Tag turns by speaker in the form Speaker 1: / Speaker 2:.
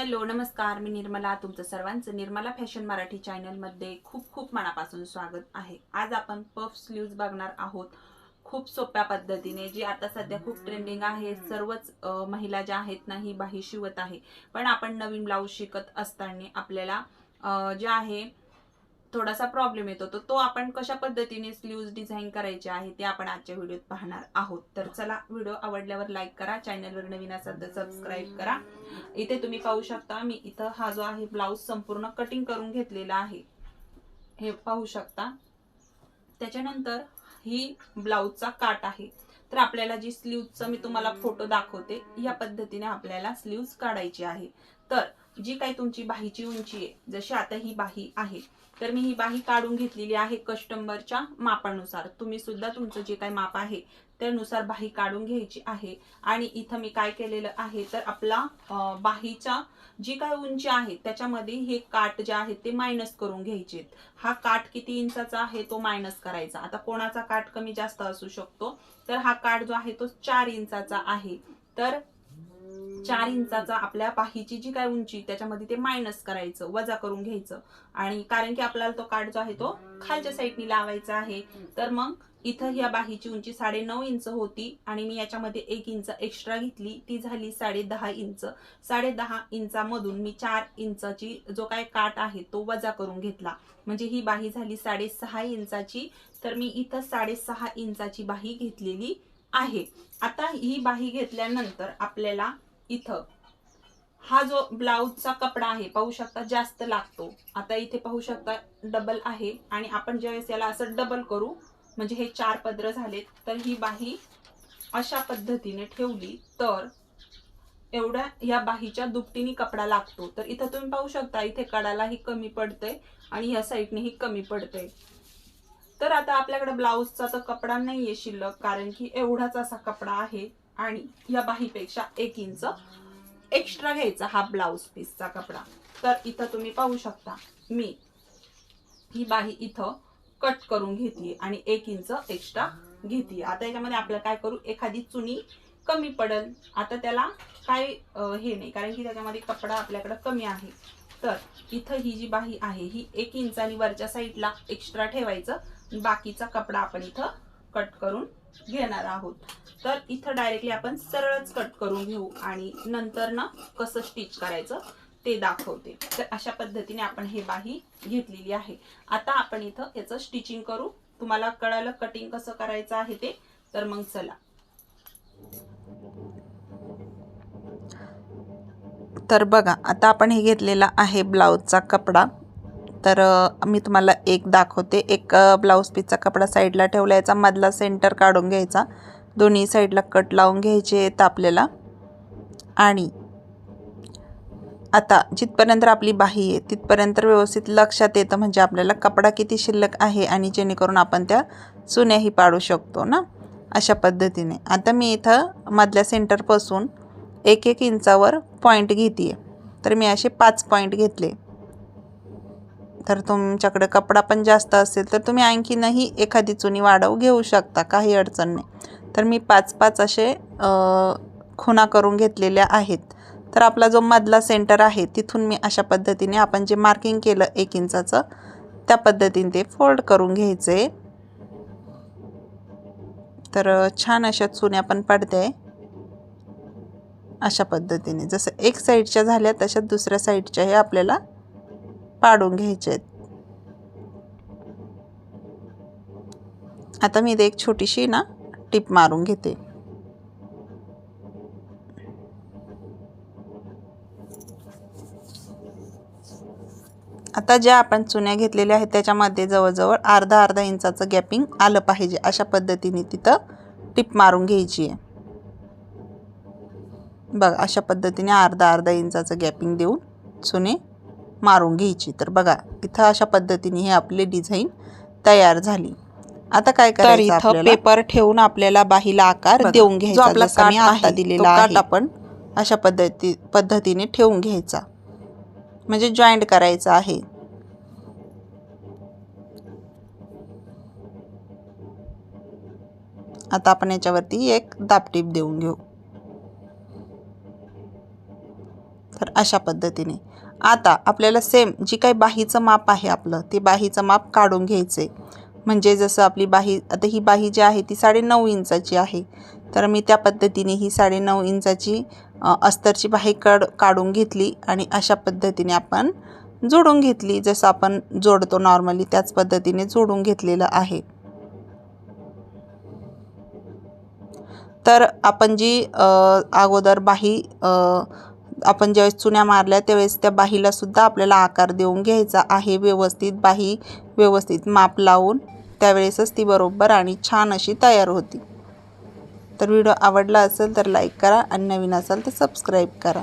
Speaker 1: Hello नमस्कार. मी निर्मला तुमचं सर्वांचं निर्मला फॅशन मराठी चॅनलमध्ये खूप खूप मनापासून स्वागत आहे. आज आपण पफ स्लीव्ज बघणार आहोत. खूप सोप्या पद्धतीने जी आता सध्या खूप ट्रेंडिंग आहे. सर्वच महिला ज्या आहेत ना ही बाही शिवत आहे. पण आपण नवीन ब्लाऊज शिकत असताना आपल्याला जे आहे थोडासा प्रॉब्लेम येतो. तर तो आपण कशा पद्धतीने स्लीव्ज डिझाईन करायचे आहे ते आपण आजच्या व्हिडिओत पाहणार आहोत. तर चला व्हिडिओ आवडल्यावर लाईक करा चॅनलवर नवीन असाल तर सबस्क्राईब करा. इथे तुम्ही पाहू शकता मी इथं हा जो आहे ब्लाऊज संपूर्ण कटिंग करून घेतलेला आहे. हे पाहू शकता. त्याच्यानंतर ही ब्लाऊजचा काट आहे. तर आपल्याला जी स्लीवचा मी तुम्हाला फोटो दाखवते या पद्धतीने आपल्याला स्लीव्ज काढायची आहे. तर जी काही तुमची बाहीची उंची आहे जशी आता ही बाही आहे तर मी ही बाही काढून घेतलेली आहे कस्टमरच्या मापानुसार. तुम्ही सुद्धा तुमचं जे काही माप आहे त्यानुसार बाही काढून घ्यायची आहे. आणि इथं मी काय केलेलं आहे तर आपला बाहीचा जी काय उंची आहे त्याच्यामध्ये हे काट जे आहेत ते मायनस करून घ्यायचे हा काट किती इंचाचा आहे तो मायनस करायचा. आता कोणाचा काट कमी जास्त असू शकतो तर हा काट जो आहे तो चार इंचाचा आहे. तर चार इंचाचा आपल्या बाहीची जी काय उंची त्याच्यामध्ये ते मायनस करायचं वजा करून घ्यायचं. आणि कारण की आपल्याला तो काठ जो आहे तो खालच्या साईडनी लावायचा आहे. तर मग इथं ह्या बाहीची उंची साडे नऊ इंच होती आणि मी याच्यामध्ये एक इंच एक्स्ट्रा घेतली. ती झाली साडे दहा इंच. साडे दहा इंचामधून मी चार इंचाची जो काय काट आहे तो वजा करून घेतला. म्हणजे ही बाही झाली साडेसहा इंचाची. तर मी इथं साडेसहा इंचाची बाही घेतलेली आहे. आता ही बाही घेतल्यानंतर आपल्याला इथं. हा जो ब्लाऊजचा कपडा आहे पाहू शकता जास्त लागतो. आता इथे पाहू शकता डबल आहे आणि आपण ज्यावेळेस याला असं डबल करू म्हणजे हे चार पदर झालेत तर ही बाही अशा पद्धतीने ठेवली तर एवढ्या या बाहीच्या दुपटीने कपडा लागतो. तर इथं तुम्ही पाहू शकता इथे कडालाही कमी पडतंय आणि ह्या साईडनेही कमी पडतंय. तर आता आपल्याकडे ब्लाऊजचा तर कपडा नाहीये शिल्लक कारण की एवढाच असा कपडा आहे आणि या बाहीपेक्षा एक इंच एक्स्ट्रा घ्यायचा हा ब्लाऊज पीसचा कपडा. तर इथं तुम्ही पाहू शकता मी ही बाही इथं कट करून घेते आणि एक इंच एक्स्ट्रा घेते आता याच्यामध्ये आपल्याला काय करू एखादी चुनी कमी पडल. आता त्याला काय हे नाही कारण की त्याच्यामध्ये कपडा आपल्याकडे कमी आहे. तर इथं ही जी बाही आहे ही एक इंचानी वरच्या साईडला एक्स्ट्रा ठेवायचं. बाकीचा कपडा आपण इथं कट करून घेणार आहोत. तर इथं डायरेक्टली आपण सरळच कट करून घेऊ आणि नंतर ना कसं स्टिच करायचं ते दाखवते. तर अशा पद्धतीने आपण हे बाही घेतलेली आहे. आता आपण इथं याचं स्टिचिंग करू. तुम्हाला कळालं कटिंग कसं करायचं आहे ते? तर मग चला.
Speaker 2: तर बघा आता आपण हे घेतलेला आहे ब्लाऊजचा कपडा. तर मी तुम्हाला एक दाखवते. एक ब्लाऊज पीसचा कपडा साईडला ठेवला याचा मधला सेंटर काढून घ्यायचा. दोन्ही साईडला कट लावून घ्यायचे आहेत आपल्याला. आणि आता जिथपर्यंत आपली बाही आहे तिथपर्यंत व्यवस्थित लक्षात येतं म्हणजे आपल्याला कपडा किती शिल्लक आहे आणि जेणेकरून आपण त्या चुन्याही पाडू शकतो ना? अशा पद्धतीने. आता मी इथं मधल्या सेंटरपासून एक एक इंचावर पॉईंट घेते तर मी असे पाच पॉईंट घेतले. तर तुमच्याकडे कपडा पण जास्त असेल तर तुम्ही आणखीनही एखादी चुनी वाढव घेऊ शकता काही अडचण नाही. तर मी पाच पाच असे खुणा करून घेतलेल्या आहेत. तर आपला जो मधला सेंटर आहे तिथून मी अशा पद्धतीने आपण जे मार्किंग केलं एक इंचाचं त्या पद्धतीने ते फोल्ड करून घ्यायचे. तर छान अशा चुन्या पण पडते अशा पद्धतीने. जसं एक साईडच्या झाल्या तशा दुसऱ्या साईडच्याही आपल्याला पाडून घ्यायचे आहेत. आता मी इथे एक छोटीशी ना टिप मारून घेते. आता ज्या आपण चुन्या घेतलेल्या आहेत त्याच्यामध्ये जवळजवळ अर्धा अर्धा इंचाचं गॅपिंग आलं पाहिजे अशा पद्धतीने तिथं टिप मारून घ्यायची आहे. बघ अशा पद्धतीने अर्धा अर्धा इंचाचं गॅपिंग देऊन चुने मारून घ्यायची. तर बघा इथं अशा पद्धतीने ही आपली डिझाईन तयार झाली. आता काय करायचं
Speaker 3: इथं
Speaker 2: पेपर ठेवून आपल्याला बाहीला आकार देऊन
Speaker 3: जो
Speaker 2: घ्यायचा
Speaker 3: आपला
Speaker 2: आता दिलेला आपण अशा पद्धती पद्धतीने ठेवून घ्यायचा. म्हणजे जॉईंट करायचा आहे. आता आपण याच्यावरती एक दापटीप देऊन घेऊ. तर अशा पद्धतीने. आता आपल्याला सेम जी काही बाहीचं माप आहे आपलं ते बाहीचं माप काढून घ्यायचं आहे म्हणजे जसं आपली बाही आता ही बाही जी आहे ती साडेनऊ इंचाची आहे. तर मी त्या पद्धतीने ही साडेनऊ इंचाची अस्तरची बाही कड काढून घेतली आणि अशा पद्धतीने आपण जोडून घेतली. जसं आपण जोडतो नॉर्मली त्याच पद्धतीने जोडून घेतलेलं आहे. तर आपण जी अगोदर बाही आपण ज्यावेळेस चुन्या मारल्या त्यावेळेस त्या बाहीलासुद्धा आपल्याला आकार देऊन घ्यायचा आहे. व्यवस्थित बाही व्यवस्थित माप लावून त्यावेळेसच ती बरोबर आणि छान अशी तयार होती. तर व्हिडिओ आवडला असेल तर लाईक करा आणि नवीन असाल तर सबस्क्राईब करा.